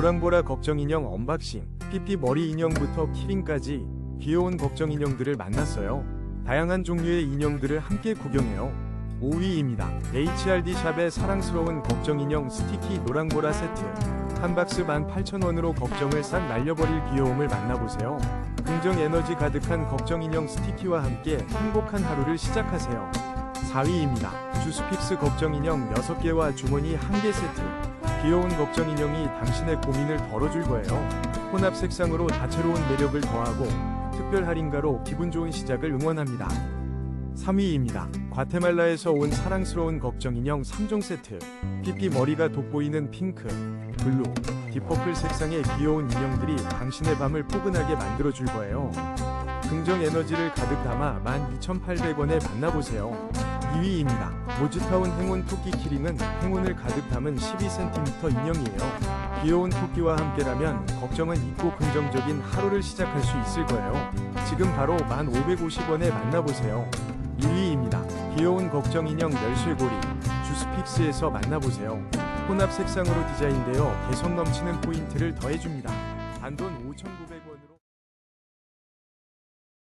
노랑보라 걱정인형 언박싱, 삐삐 머리 인형부터 키링까지 귀여운 걱정인형들을 만났어요. 다양한 종류의 인형들을 함께 구경해요. 5위입니다. HRD 샵의 사랑스러운 걱정인형 스티키 노랑보라 세트. 한 박스 18,000원으로 걱정을 싹 날려버릴 귀여움을 만나보세요. 긍정 에너지 가득한 걱정인형 스티키와 함께 행복한 하루를 시작하세요. 4위입니다. 주스픽스 걱정인형 6개와 주머니 1개 세트. 귀여운 걱정 인형이 당신의 고민을 덜어줄 거예요. 혼합 색상으로 다채로운 매력을 더하고 특별 할인가로 기분 좋은 시작을 응원합니다. 3위입니다. 과테말라에서 온 사랑스러운 걱정 인형 3종 세트. 삐삐 머리가 돋보이는 핑크, 블루, 딥퍼플 색상의 귀여운 인형들이 당신의 밤을 포근하게 만들어줄 거예요. 긍정 에너지를 가득 담아 12,800원에 만나보세요. 2위입니다. 모즈타운 행운 토끼 키링은 행운을 가득 담은 12cm 인형이에요. 귀여운 토끼와 함께라면 걱정은 잊고 긍정적인 하루를 시작할 수 있을 거예요. 지금 바로 1,550원에 만나보세요. 1위입니다. 귀여운 걱정 인형 열쇠고리 주스픽스에서 만나보세요. 혼합 색상으로 디자인되어 개성 넘치는 포인트를 더해줍니다. 단돈 5,900원.